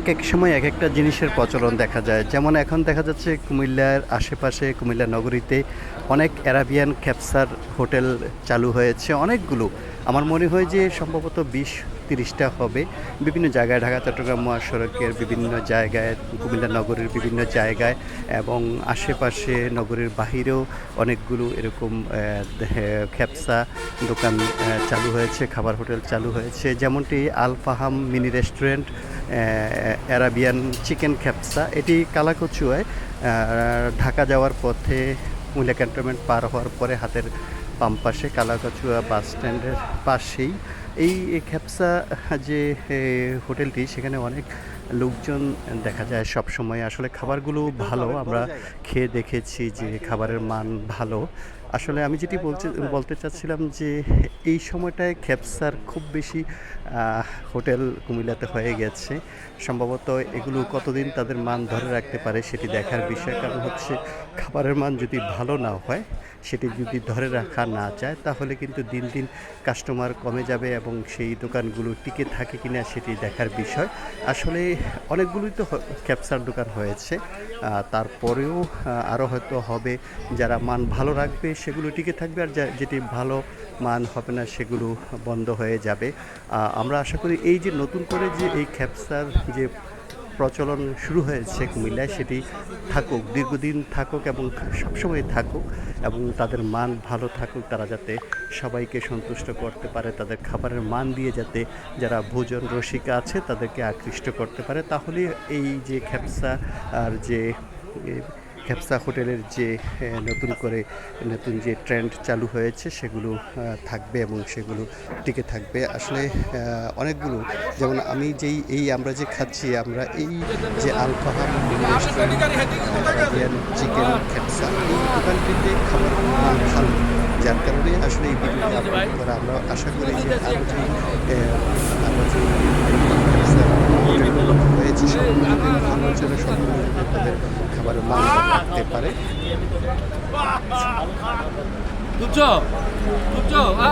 এক এক সময় এক একটা জিনিসের প্রচলন দেখা যায়। যেমন এখন দেখা যাচ্ছে কুমিল্লার আশেপাশে, কুমিল্লা নগরীতে অনেক অ্যারাবিয়ান ক্যাপসার হোটেল চালু হয়েছে অনেকগুলো। আমার মনে হয় যে সম্ভবত বিশ, তিরিশটা হবে। বিভিন্ন জায়গায়, ঢাকা, চট্টগ্রাম, মহাসড়কের বিভিন্ন জায়গায়, কুমিল্লা নগরীর বিভিন্ন জায়গায় এবং আশেপাশে নগরীর বাহিরেও অনেকগুলো এরকম খ্যাপসা দোকান চালু হয়েছে, খাবার হোটেল চালু হয়েছে। যেমনটি Al Faham mini restaurant Arabian chicken kabsa এটি কালাকচুয়ায় ঢাকা যাওয়ার পথে কুমিল্লা ক্যান্টনমেন্ট পার হওয়ার পরে হাতের বাম পাশে কালাকচুয়া বাস স্ট্যান্ডের পাশেই। এই এই খ্যাপসা যে হোটেলটি, সেখানে অনেক লোকজন দেখা যায় সব সময় আসলে খাবারগুলো ভালো। আমরা খেয়ে দেখেছি যে খাবারের মান ভালো। আসলে আমি যেটি বলতে বলতে চাচ্ছিলাম যে এই সময়টায় খ্যাপসার খুব বেশি হোটেল কুমিল্লাতে হয়ে গেছে। সম্ভবত এগুলো কতদিন তাদের মান ধরে রাখতে পারে সেটি দেখার বিষয়। কারণ হচ্ছে খাবারের মান যদি ভালো না হয়, সেটি যদি ধরে রাখা না যায়, তাহলে কিন্তু দিন দিন কাস্টমার কমে যাবে এবং সেই দোকানগুলো টিকে থাকে কিনা সেটি দেখার বিষয়। আসলে অনেকগুলোই তো ক্যাপসার দোকান হয়েছে। তারপরেও আরও হয়তো হবে যারা মান ভালো রাখবে সেগুলো টিকে থাকবে আর যেটি ভালো মান হবে না সেগুলো বন্ধ হয়ে যাবে। আমরা আশা করি এই যে নতুন করে যে এই ক্যাপসার যে প্রচলন শুরু হয়েছে কুমিল্লায়, সেটি থাকুক, দীর্ঘদিন থাকুক এবং সবসময় থাকুক এবং তাদের মান ভালো থাকুক, তারা যাতে সবাইকে সন্তুষ্ট করতে পারে, তাদের খাবারের মান দিয়ে যাতে যারা ভোজন রসিকা আছে, তাদেরকে আকৃষ্ট করতে পারে। তাহলে এই যে খ্যাপসা আর যে এ, খ্যাপসা হোটেলের যে নতুন করে নতুন যে ট্রেন্ড চালু হয়েছে সেগুলো থাকবে এবং সেগুলো টিকে থাকবে। আসলে অনেকগুলো। যেমন আমি যেই এই আমরা যে খাচ্ছি আমরা এই যে আলফাহাম চিকেন খ্যাপসা এই দোকানটিতে খাবার ভালো। যার কারণে আসলে এই ভিডিওটি আপলোড করা আমরা আশা করি যে আরও যে আরও যে হয়েছে ভালো তাদের খাবারের মান থাকতে পারে। দুটো দুটো আ